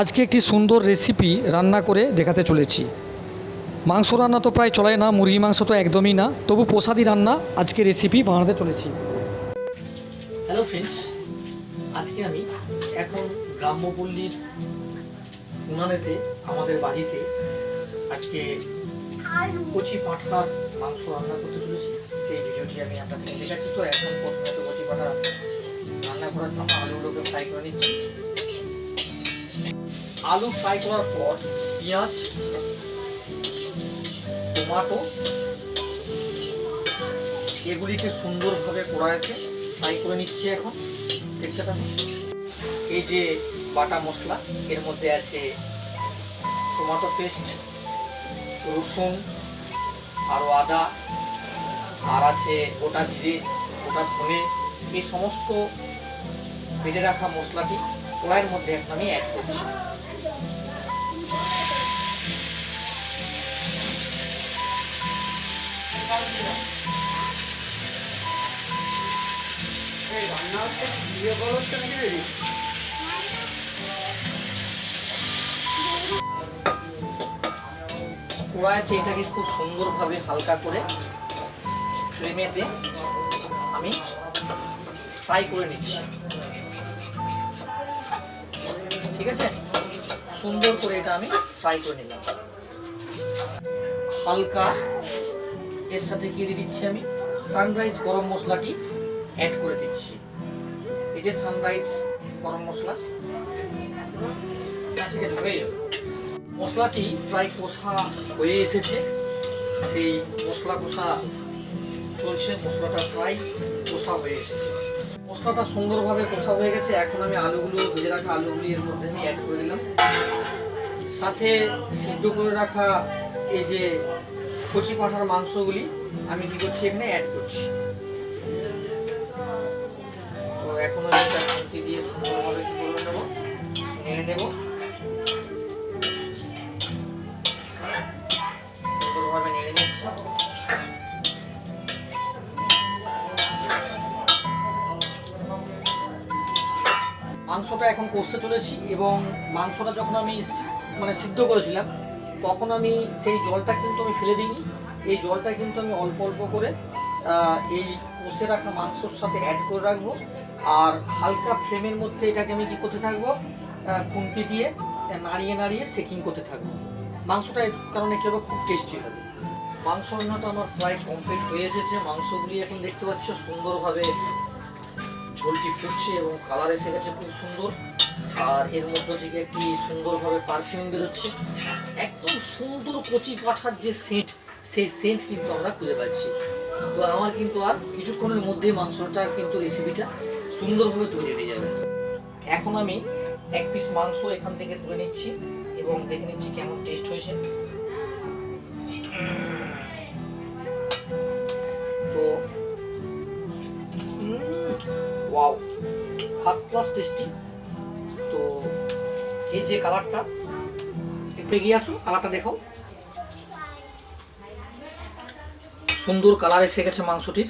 আজকে একটি সুন্দর রেসিপি রান্না করে দেখাতে চলেছি। মাংস রান্না তো প্রায় চলে না মুরগি মাংস তো একদমই না। তবু প্রসাদি রান্না আজকে রেসিপি বানাতে চলেছি। হ্যালো ফ্রেন্ডস আজকে আমি এখন গ্রাম্যপল্লীর উনানেতে, আমাদের বাড়িতে আজকে কচি পাঁঠার মাংস রান্না করতে চলেছি। সেই ভিডিওটি আমি আপনাদের দেখাচ্ছি। তো এখন প্রথমে তো কচি পাঁঠা রান্না করার জন্য আলুগুলোকে ফ্রাই করে নিচ্ছি। আলু ফ্রাই করার পর পেঁয়াজ টমাটো এগুলিকে সুন্দরভাবে কড়াইতে ফ্রাই করে নিচ্ছি এখন। দেখতে এই যে বাটা মশলা, এর মধ্যে আছে টমেটো পেস্ট রসুন আরও আদা, আর আছে গোটা জিরে, গোটা ধনে। এই সমস্ত বেটে রাখা মশলাটি কড়াইয়ের মধ্যে আমি অ্যাড করছি। কড়াইতে এটাকে খুব সুন্দরভাবে হালকা করে ফ্লেমেতে আমি ফ্রাই করে নিচ্ছি। ঠিক আছে? সুন্দর করে এটা আমি ফ্রাই করে নিলাম। হালকা এর সাথে কি দিয়ে দিচ্ছি আমি? সানরাইজ গরম মশলাটি অ্যাড করে দিচ্ছি। এই যে সানরাইজ গরম মশলা। হ্যাঁ, ঠিক আছে মশলাটি প্রায় কষা হয়ে এসেছে। সেই মশলা কষা চলছে, মশলাটা প্রায় কষা হয়ে এসেছে। মশলাটা সুন্দরভাবে কষা হয়ে গেছে। এখন আমি আলুগুলো ভেজে রাখা আলুগুলি এর মধ্যে আমি অ্যাড করে দিলাম সাথে সিদ্ধ করে রাখা এই যে কচি পাঁঠার মাংসগুলি, আমি কী করছি এখানে অ্যাড করছি। তো এখন আমি এটা দিয়ে সুন্দরভাবে কী করে নেব? নেড়ে নেব। মাংসটা এখন কষতে চলেছি এবং মাংসটা যখন আমি মানে সিদ্ধ করেছিলাম, তখন আমি সেই জলটা কিন্তু আমি ফেলে দিইনি। এই জলটা কিন্তু আমি অল্প অল্প করে এই কষে রাখা মাংসর সাথে অ্যাড করে রাখব। আর হালকা ফ্লেমের মধ্যে এটাকে আমি কি করতে থাকব? খুন্তি দিয়ে নাড়িয়ে নাড়িয়ে সেকিং করতে থাকব। মাংসটা এর কারণে কী খুব টেস্টি হবে। মাংস রান্নাটা আমার প্রায় কমপ্লিট হয়ে এসেছে। মাংসগুলি এখন দেখতে পাচ্ছ সুন্দরভাবে ঝোলটি ফুটছে এবং কালার এসে গেছে খুব সুন্দর। আর এর মধ্যে থেকে একটি সুন্দরভাবে পারফিউম বেরোচ্ছে। একদম সুন্দর কচি পাঠার যে সেন্ট সেই সেন্ট কিন্তু আমরা খুঁজে পাচ্ছি। তো আমার কিন্তু আর কিছুক্ষণের মধ্যে মাংসটা কিন্তু রেসিপিটা সুন্দরভাবে তৈরি হয়ে যাবে। এখন আমি এক পিস মাংস এখান থেকে তুলে নিচ্ছি এবং দেখে নিচ্ছি কেমন টেস্ট হয়েছে। ক্লাস টেস্টি তো এই যে কালারটা একটু এগিয়ে আসুন কালারটা দেখো সুন্দর কালার এসে গেছে মাংসটির।